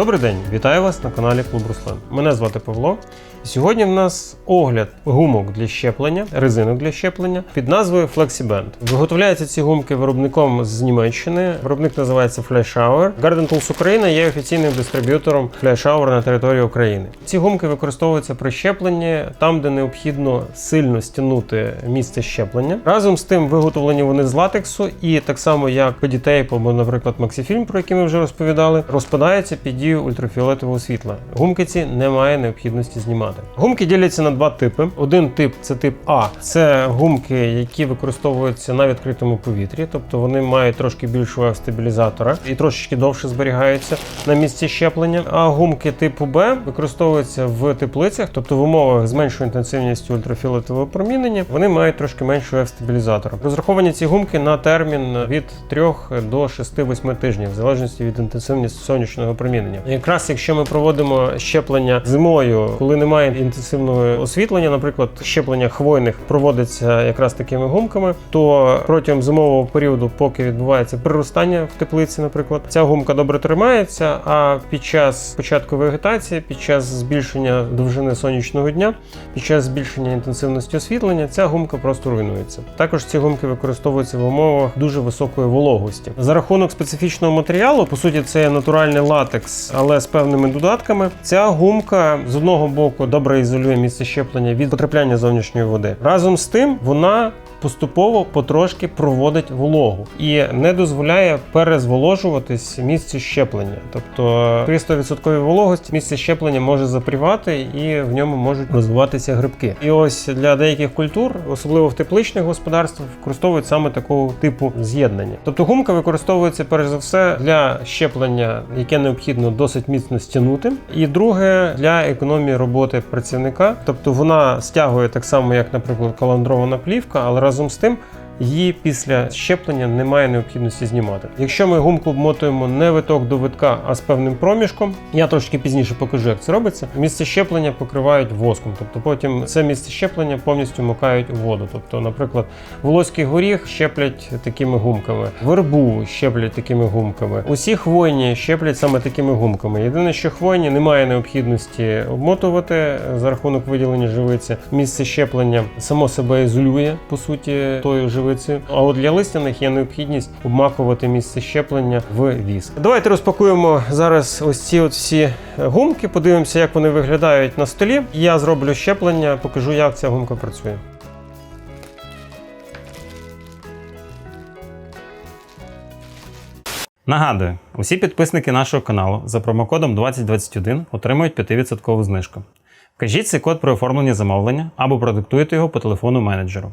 Добрий день, вітаю вас на каналі Клуб Руслан. Мене звати Павло. Сьогодні в нас огляд гумок для щеплення, резинок для щеплення під назвою FlexiBand. Виготовляються ці гумки виробником з Німеччини. Виробник називається FlashHour. Garden Tools Україна є офіційним дистриб'ютором FlashHour на території України. Ці гумки використовуються при щепленні там, де необхідно сильно стягнути місце щеплення. Разом з тим виготовлені вони з латексу, і так само як педітейп або, наприклад, Максифільм, про який ми вже розповідали, розпадаються під дією ультрафіолетового світла. Гумки ці немає необхідності знімати. Гумки діляться на два типи. Один тип це тип А. Це гумки, які використовуються на відкритому повітрі, тобто вони мають трошки більшого стабілізатора і трошечки довше зберігаються на місці щеплення. А гумки типу Б використовуються в теплицях, тобто в умовах з меншою інтенсивністю ультрафіолетового промінення, вони мають трошки меншого стабілізатора. Розраховані ці гумки на термін від 3 до 6-8 тижнів, в залежності від інтенсивності сонячного промінення. Якраз якщо ми проводимо щеплення зимою, коли немає інтенсивного освітлення, наприклад, щеплення хвойних проводиться якраз такими гумками, то протягом зимового періоду, поки відбувається приростання в теплиці, наприклад, ця гумка добре тримається. А під час початку вегетації, під час збільшення довжини сонячного дня, під час збільшення інтенсивності освітлення, ця гумка просто руйнується. Також ці гумки використовуються в умовах дуже високої вологості. За рахунок специфічного матеріалу, по суті, це натуральний латекс, але з певними додатками. Ця гумка з одного боку добре ізолює місце щеплення від потрапляння зовнішньої води. Разом з тим, вона поступово потрошки проводить вологу і не дозволяє перезволожуватись місці щеплення. Тобто при 100% вологості місце щеплення може запрівати і в ньому можуть розвиватися грибки. І ось для деяких культур, особливо в тепличних господарствах, використовують саме такого типу з'єднання. Тобто гумка використовується перш за все для щеплення, яке необхідно досить міцно стягнути. І друге для економії роботи працівника. Тобто вона стягує так само, як, наприклад, каландрована плівка, але разом з тим. Її після щеплення немає необхідності знімати. Якщо ми гумку обмотуємо не виток до витка, а з певним проміжком, я трошки пізніше покажу, як це робиться. Місце щеплення покривають воском, тобто потім це місце щеплення повністю мокають у воду. Тобто, наприклад, волоський горіх щеплять такими гумками, вербу щеплять такими гумками. Усі хвойні щеплять саме такими гумками. Єдине, що хвойні немає необхідності обмотувати за рахунок виділення живиці. Місце щеплення само себе ізолює по суті тою живицею. А от для листяних є необхідність обмакувати місце щеплення в віск. Давайте розпакуємо зараз ось ці от всі гумки, подивимося, як вони виглядають на столі. Я зроблю щеплення, покажу, як ця гумка працює. Нагадую, усі підписники нашого каналу за промокодом 2021 отримують 5% знижку. Вкажіть цей код при оформленні замовлення або продиктуйте його по телефону менеджеру.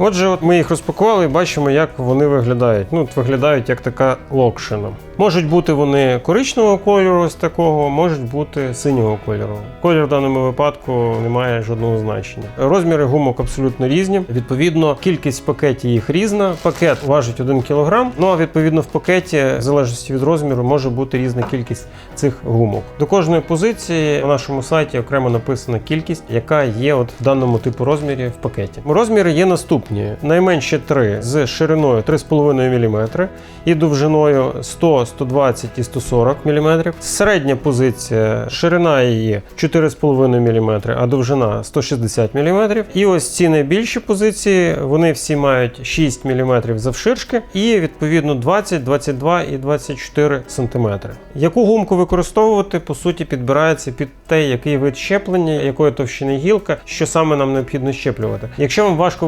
Отже, от ми їх розпакували і бачимо, як вони виглядають. Ну, от виглядають як така локшина. Можуть бути вони коричневого кольору, ось такого, можуть бути синього кольору. Колір в даному випадку не має жодного значення. Розміри гумок абсолютно різні. Відповідно, кількість в пакеті їх різна. Пакет важить 1 кг. Ну а відповідно в пакеті, в залежності від розміру, може бути різна кількість цих гумок. До кожної позиції на нашому сайті окремо написана кількість, яка є от в даному типу розмірі в пакеті. Розміри є наступні: найменше 3 з шириною 3,5 мм і довжиною 100, 120 і 140 мм. Середня позиція, ширина її 4,5 мм, а довжина 160 мм. І ось ці найбільші позиції, вони всі мають 6 мм завширшки і відповідно 20, 22 і 24 см. Яку гумку використовувати, по суті, підбирається під те, який вид щеплення, якої товщини гілка, що саме нам необхідно щеплювати. Якщо вам важко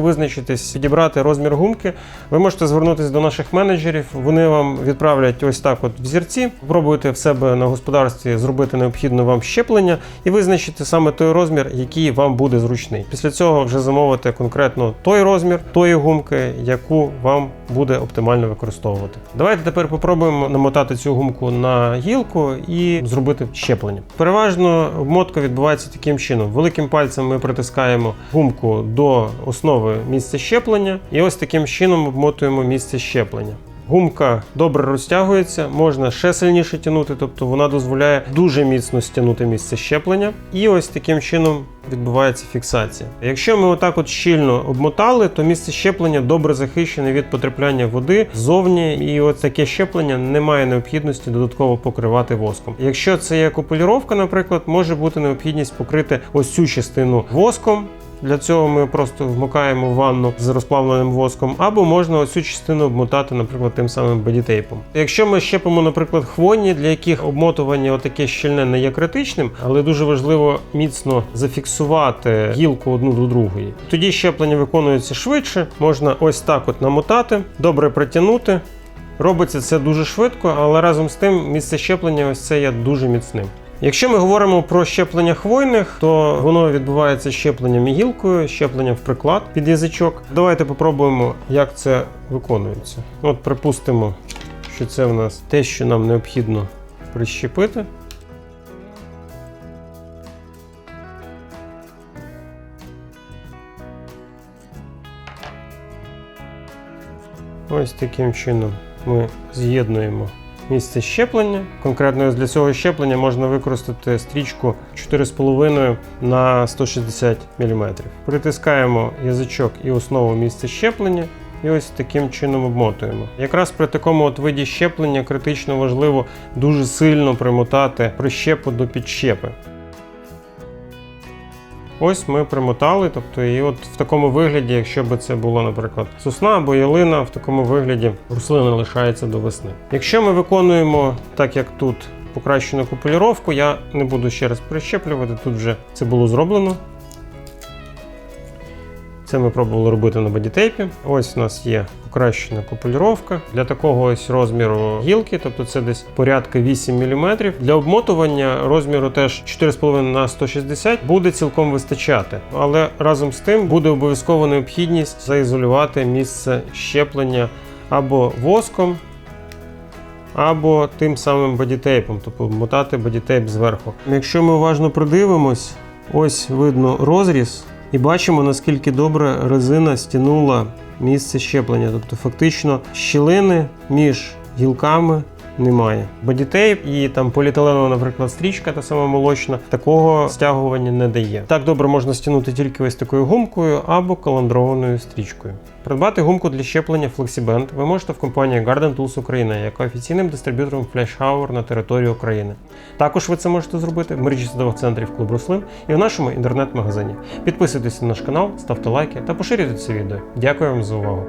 визначитись, підібрати розмір гумки, ви можете звернутися до наших менеджерів. Вони вам відправлять ось так: от взірці, пробуйте в себе на господарстві зробити необхідне вам щеплення і визначити саме той розмір, який вам буде зручний. Після цього вже замовити конкретно той розмір, тої гумки, яку вам буде оптимально використовувати. Давайте тепер попробуємо намотати цю гумку на гілку і зробити щеплення. Переважно обмотка відбувається таким чином: великим пальцем ми притискаємо гумку до основи місця щеплення, і ось таким чином обмотуємо місце щеплення. Гумка добре розтягується, можна ще сильніше тягнути, тобто вона дозволяє дуже міцно стягнути місце щеплення. І ось таким чином відбувається фіксація. Якщо ми отак от щільно обмотали, то місце щеплення добре захищене від потрапляння води ззовні, і от таке щеплення немає необхідності додатково покривати воском. Якщо це є купулюровка, наприклад, може бути необхідність покрити ось цю частину воском. Для цього ми просто вмикаємо ванну з розплавленим воском, або можна оцю частину обмотати, наприклад, тим самим бодітейпом. Якщо ми щепимо, наприклад, хвойні, для яких обмотування отаке щільне не є критичним, але дуже важливо міцно зафіксувати гілку одну до другої. Тоді щеплення виконується швидше, можна ось так от намотати, добре притягнути. Робиться це дуже швидко, але разом з тим місце щеплення ось це є дуже міцним. Якщо ми говоримо про щеплення хвойних, то воно відбувається щепленням гілкою, щепленням в приклад під язичок. Давайте попробуємо, як це виконується. От припустимо, що це в нас те, що нам необхідно прищепити. Ось таким чином ми з'єднуємо місце щеплення. Конкретно для цього щеплення можна використати стрічку 4,5 на 160 мм. Притискаємо язичок і основу місця щеплення. І ось таким чином обмотуємо. Якраз при такому от виді щеплення критично важливо дуже сильно примотати прищепу до підщепи. Ось ми примотали, тобто і от в такому вигляді, якщо би це було, наприклад, сосна або ялина, в такому вигляді рослина лишається до весни. Якщо ми виконуємо так, як тут покращену купулюровку, я не буду ще раз прищеплювати, тут вже це було зроблено. Це ми пробували робити на бодітейпі. Ось у нас є покращена купулюровка. Для такого ось розміру гілки, тобто це десь порядка 8 мм. Для обмотування розміру теж 4,5 на 160 буде цілком вистачати. Але разом з тим буде обов'язково необхідність заізолювати місце щеплення або воском, або тим самим бодітейпом, тобто мотати бодітейп зверху. Якщо ми уважно придивимось, ось видно розріз. І бачимо, наскільки добре резина стянула місце щеплення. Тобто, фактично, щілини між гілками немає. Бодітейп і там поліетиленова, наприклад, стрічка, та сама молочна, такого стягування не дає. Так добре можна стягнути тільки ось такою гумкою або каландрованою стрічкою. Придбати гумку для щеплення FlexiBand ви можете в компанії Garden Tools Україна, яка офіційним дистриб'ютором Flash Hour на території України. Також ви це можете зробити в мережі садових центрів Клуб Рослин і в нашому інтернет-магазині. Підписуйтесь на наш канал, ставте лайки та поширюйте це відео. Дякую вам за увагу.